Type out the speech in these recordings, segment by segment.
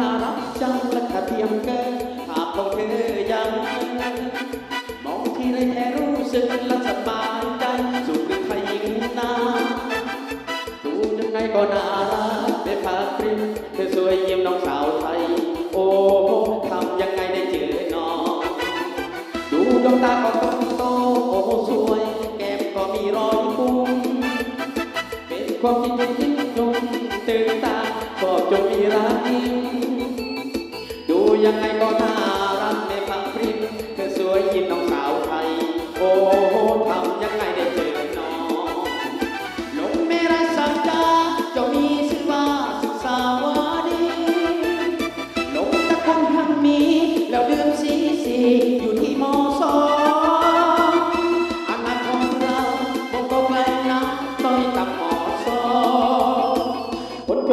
น่ารักจังและกระเทียมเกินหากของเธอยังมองที่ไรแค่รู้สึกและสบายใจสุขหรือใครยิ่งนาดูยังไงก็น่ารักได้พาพริมเธอสวยเยี่ยมน้องสาวไทย โอ้ทำยังไงได้เจอน้องดูดวงตาก็โตโตโอ้โหสวย แก้มก็มีรอยปุ้มเป็นความจริงจริงจงตื่นตาก็จงมีรักยิ่ง ยังไงก็ตา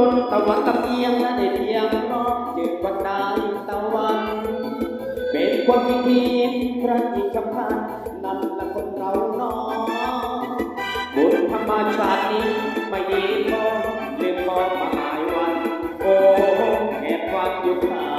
จนตะวันตะเอียงและได้เพียงรอจืดวันได้ตะวัน เป็นคนที่มีพระจิตสัมพันนั่นละคนเราเน้อบุญธรรมชาตินี้ไม่ดีพอเรื่องพอมาหายวัน โอ้แอบฟังอยู่ข้า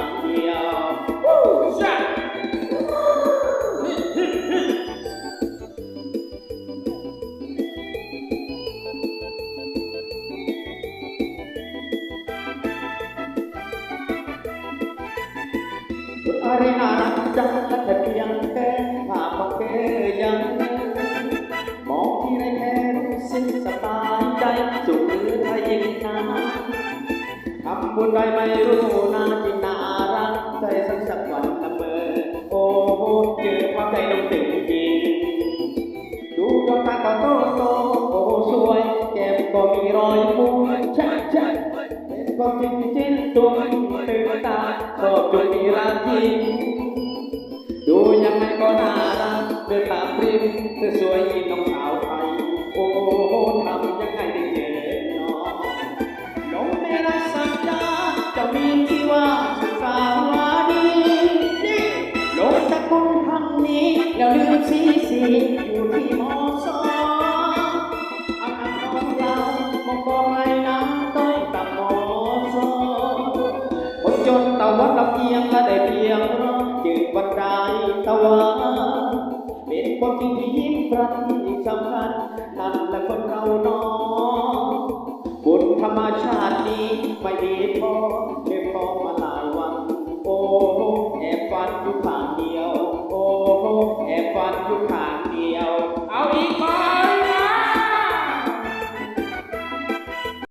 บายใจสุขือใครยิ่งนาทำบุญใดไม่รู้นาที่น่ารักใจสักสักวันละเมอโอ้โหเจอความใจลงถึงจริงดูดวงตาก็โตโตโอ้สวยแก้มก็มีรอยมุมใช่ใช่เป็นความจริงจริงตัว ชอบจงมีรักจริงดูยังไงก็น่ารักเดินตามริมเธอสวยน้องสาวไทยโอ้โหทำยังไงได้เจอน้องหลงในรักสัจจาจะมีที่ว่าสุสาวาดีนี่หลงตะกุนทางนี้แล้วลืมสีสี วัดลำเอียงและได้เพียงรอจืดวันไดตะวันเป็นคนจริงที่ยิ้มรันยิ่งสำคัญนั่นแหละคนเราน้องบุญธรรมชาตินี้ไม่มีพอ